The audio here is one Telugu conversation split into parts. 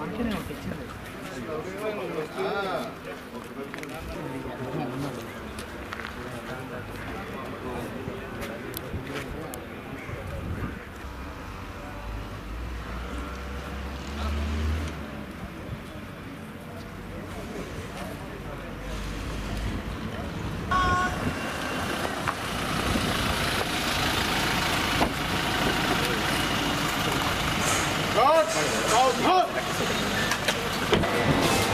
안 켜네요.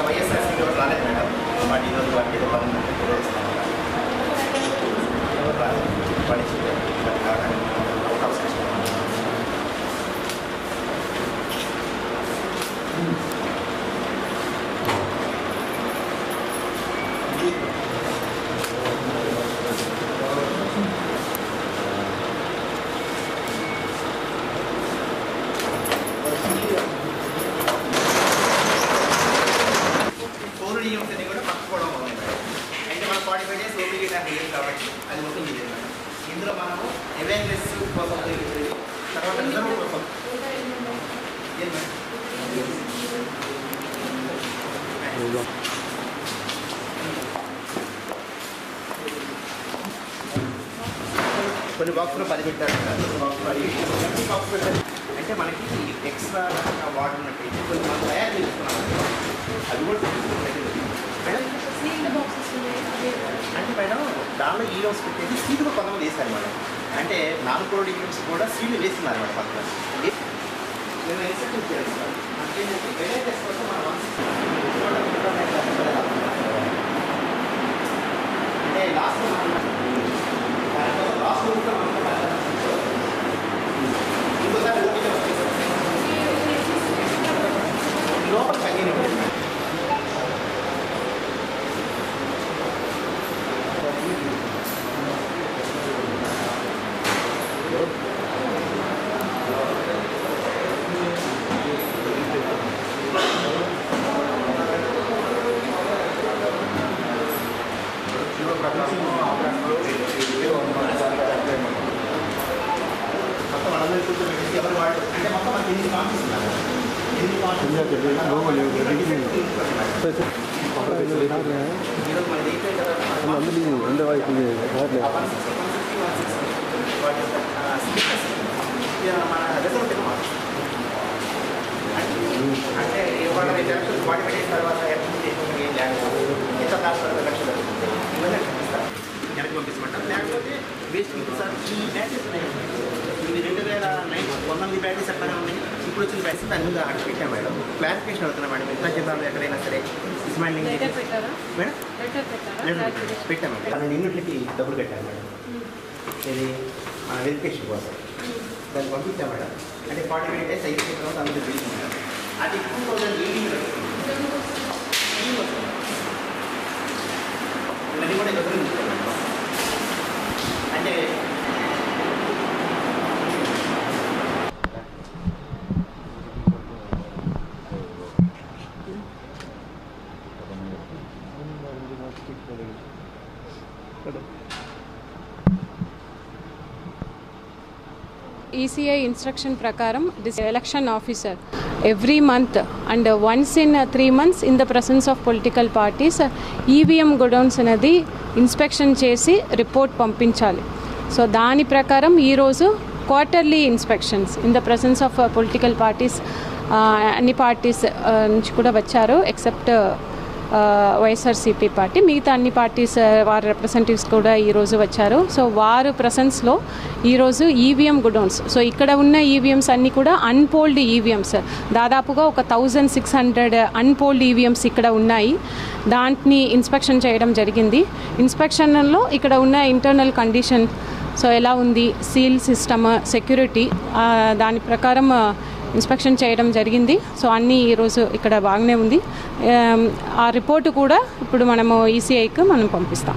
వైఎస్ఆర్సీపీ ఎవరు రాలేదు మేడం వాటి ఈరోజు వాటి ఏదో పని ఉంటే తెలియజేస్తాను ఎవరు రాలేదు వాడి అవకాశం ఇస్తున్నాను ఫోర్ ఇయర్స్ అని కూడా పట్టుకోవడం ఉంది మేడం అయితే మన ఫార్టీ ఫైవ్ డేస్ ఓపీడీ నాకు లేదు కాబట్టి అది ఓపెన్ చేయలేదు మేడం ఇందులో మనము అవేర్నెస్ కోసం తర్వాత రిజర్వ్ కోసం? కొన్ని బాక్స్లో పది పెట్టారు బాక్స్ పెట్టారు అంటే మనకి ఎక్స్ట్రా వాటర్ ఉన్నట్టు కొన్ని మనం తయారు చేసుకున్నాం. అది కూడా మేడం అంటే మేడం దానిలో హీరోస్ పెట్టేసి పెట్టేది సీట్లు కొంతమంది వేశారు మనం అంటే నాలుగు కోడి హీరోస్ కూడా సీట్లు వేస్తున్నారు మేడం పక్కన. మేము ఎక్సెప్ట్ చేస్తాం అంటే అంటే ఇవాళ రేపు ఎలక్షన్ పెట్టిన తర్వాత ఏం లేకపోతే ఎంత లక్షలు ఇవన్నీ వెనక్కి పంపించమంటారు లేకపోతే వేస్ట్ సార్ ఈ బ్యాచెస్ ఉన్నాయి రెండు వేల నైన్ పంతొమ్మిది బ్యాచెస్ ఎక్కడైనా ఉన్నాయి. ఇప్పుడు వచ్చిన బ్యాచెస్ దాని మీద అక్కడ పెట్టాం మేడం. క్లారిఫికేషన్ అవుతున్నా మేడం ఇతర జిల్లాలో ఎక్కడైనా సరే పెట్టారా? మేడం? Clarification. పెట్టాము పన్నెండు యూనిట్లకి డబ్బులు కట్టాను మేడం. ఇది మన వెరిఫికేషన్ కోసం. దాన్ని పంపించాం మేడం. అంటే ఫార్టీ ఫైవ్ డేస్ అయిపోయిన తర్వాత అందులో బిల్ మేడం. అది టూ థౌజండ్ ఎయిటీన్ అది కూడా ఎవరు అంటే ఈసీఐ ఇన్స్ట్రక్షన్ ప్రకారం this election officer every month and once in three months in the presence of political parties EVM godowns అనేది ఇన్స్పెక్షన్ చేసి రిపోర్ట్ పంపించాలి. సో దాని ప్రకారం ఈరోజు quarterly inspections in the presence of political parties అన్ని పార్టీస్ నుంచి కూడా వచ్చారు ఎక్సెప్ట్ వైఎస్ఆర్సీపీ పార్టీ మిగతా అన్ని పార్టీస్ వారి రిప్రజెంటేటివ్స్ కూడా ఈరోజు వచ్చారు. సో వారు ప్రసెన్స్లో ఈరోజు ఈవీఎం గుడౌన్స్ సో ఇక్కడ ఉన్న ఈవీఎంస్ అన్నీ కూడా అన్పోల్డ్ ఈవీఎంస్ దాదాపుగా ఒక thousand six hundred unpolled EVMs ఇక్కడ ఉన్నాయి. దాంట్ని ఇన్స్పెక్షన్ చేయడం జరిగింది. ఇన్స్పెక్షన్లో ఇక్కడ ఉన్న ఇంటర్నల్ కండిషన్ సో ఎలా ఉంది? సీల్ సిస్టమ్ సెక్యూరిటీ దాని ప్రకారం ఇన్స్పెక్షన్ చేయడం జరిగింది. సో అన్నీ ఈరోజు ఇక్కడ బాగానే ఉంది. ఆ రిపోర్టు కూడా ఇప్పుడు మనము ఈసీఐకి మనం పంపిస్తాం.